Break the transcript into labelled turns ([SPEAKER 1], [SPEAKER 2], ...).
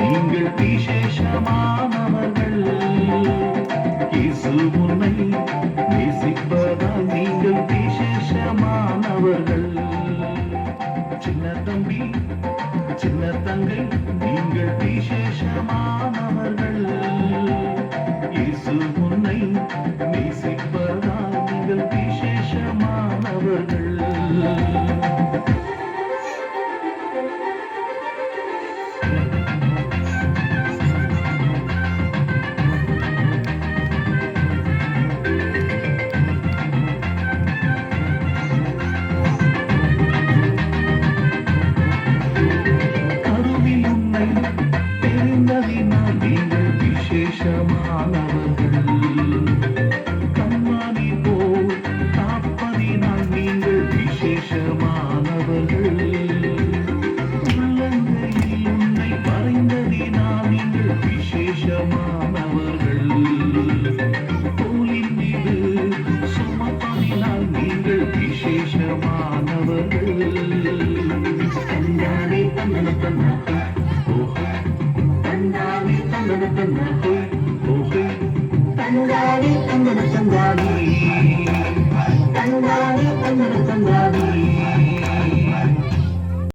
[SPEAKER 1] நீங்கள் விசேஷமானவர்கள். இயேசு தம்பி. சின்ன தங்கை நீங்கள் விசேஷமானவர்கள். இயேசு உன்னை நேசிப்பதால் நீங்கள் விசேஷமானவர்கள். thank you தெரிந்ததினால் நீங்கள் விசேஷமானவர்கள். கண்மானி போல் காப்பதினால் நீங்கள் விசேஷமானவர்கள். உள்ளங்கையில் உன்னை வரைந்ததினால் நீங்கள் விசேஷமானவர்கள். தோளின் மீது சுமப்பதினால் நீங்கள் விசேஷமானவர்கள்.
[SPEAKER 2] தந்தானே தந்தன தந்தானே
[SPEAKER 1] ஓஹோ
[SPEAKER 2] தந்தானே தந்தன தந்தானே
[SPEAKER 1] ஓஹோ
[SPEAKER 2] தந்தானே தந்தன